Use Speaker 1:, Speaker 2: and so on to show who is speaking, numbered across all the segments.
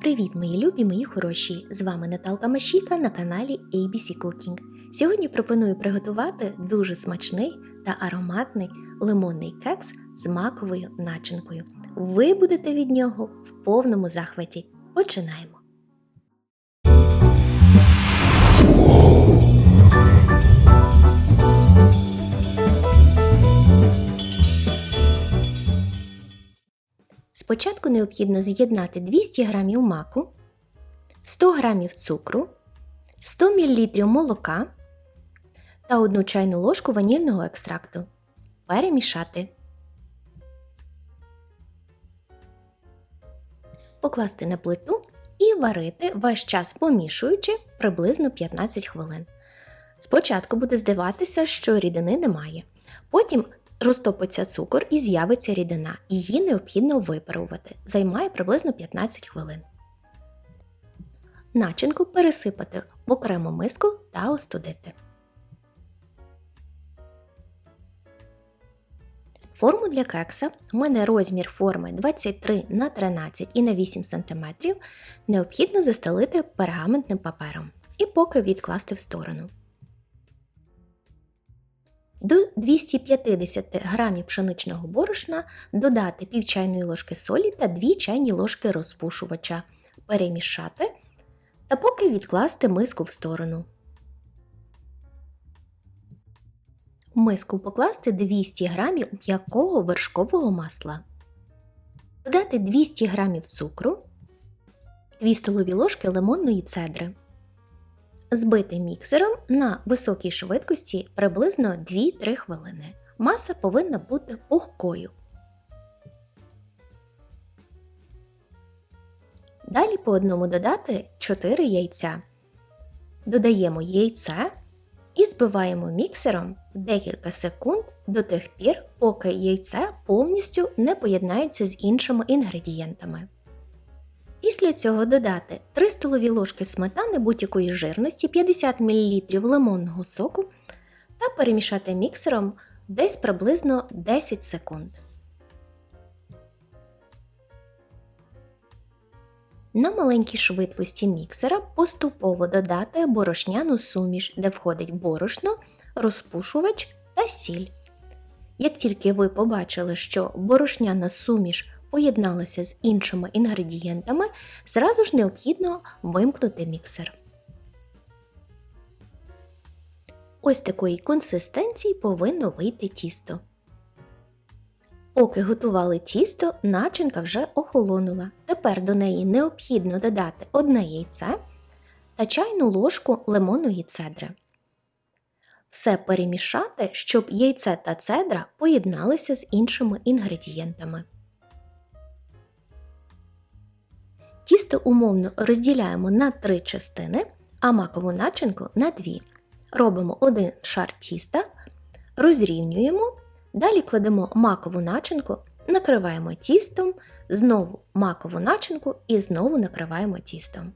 Speaker 1: Привіт, мої любі, мої хороші! З вами Наталка Машіка на каналі ABC Cooking. Сьогодні пропоную приготувати дуже смачний та ароматний лимонний кекс з маковою начинкою. Ви будете від нього в повному захваті. Починаємо! Спочатку необхідно з'єднати 200 г маку, 100 г цукру, 100 мл молока та 1 чайну ложку ванільного екстракту. Перемішати. Покласти на плиту і варити весь час помішуючи приблизно 15 хвилин. Спочатку буде здаватися, що рідини немає. Потім розтопиться цукор і з'явиться рідина. Її необхідно випарувати. Займає приблизно 15 хвилин. Начинку пересипати в окрему миску та остудити. Форму для кекса у мене розмір форми 23 на 13 і на 8 см необхідно застелити пергаментним папером і поки відкласти в сторону. До 250 г пшеничного борошна додати пів чайної ложки солі та 2 чайні ложки розпушувача, перемішати та поки відкласти миску в сторону. В миску покласти 200 г м'якого вершкового масла, додати 200 г цукру, 2 столові ложки лимонної цедри. Збити міксером на високій швидкості приблизно 2-3 хвилини. Маса повинна бути пухкою. Далі по одному додати 4 яйця. Додаємо яйце і збиваємо міксером декілька секунд до тих пір, поки яйце повністю не поєднається з іншими інгредієнтами. Після цього додати 3 столові ложки сметани будь-якої жирності, 50 мл лимонного соку та перемішати міксером десь приблизно 10 секунд. На маленькій швидкості міксера поступово додати борошняну суміш, де входить борошно, розпушувач та сіль. Як тільки ви побачили, що борошняна суміш поєдналася з іншими інгредієнтами, зразу ж необхідно вимкнути міксер. Ось такої консистенції повинно вийти тісто. Поки готували тісто, начинка вже охолонула. Тепер до неї необхідно додати одне яйце та чайну ложку лимонної цедри. Все перемішати, щоб яйце та цедра поєдналися з іншими інгредієнтами. Тісто умовно розділяємо на три частини, а макову начинку на дві. Робимо один шар тіста, розрівнюємо, далі кладемо макову начинку, накриваємо тістом, знову макову начинку і знову накриваємо тістом.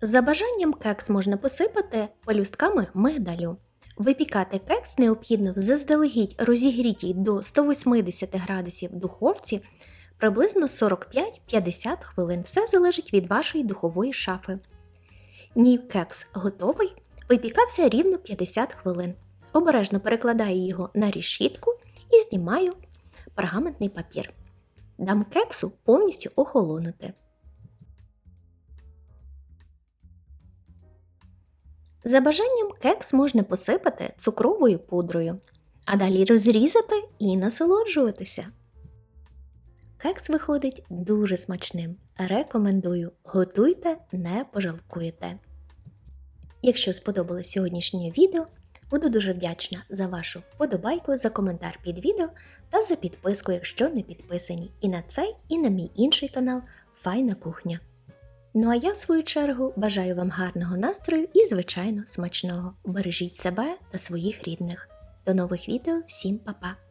Speaker 1: За бажанням кекс можна посипати пелюстками мигдалю. Випікати кекс необхідно в заздалегідь розігрітій до 180 градусів духовці приблизно 45-50 хвилин. Все залежить від вашої духової шафи. Мій кекс готовий, випікався рівно 50 хвилин. Обережно перекладаю його на рішітку і знімаю пергаментний папір. Дам кексу повністю охолонути. За бажанням кекс можна посипати цукровою пудрою, а далі розрізати і насолоджуватися. Кекс виходить дуже смачним. Рекомендую, готуйте, не пожалкуєте. Якщо сподобалось сьогоднішнє відео, буду дуже вдячна за вашу вподобайку, за коментар під відео та за підписку, якщо не підписані, і на цей, і на мій інший канал Файна кухня. Ну а я, в свою чергу, бажаю вам гарного настрою і, звичайно, смачного. Бережіть себе та своїх рідних. До нових відео, всім па-па!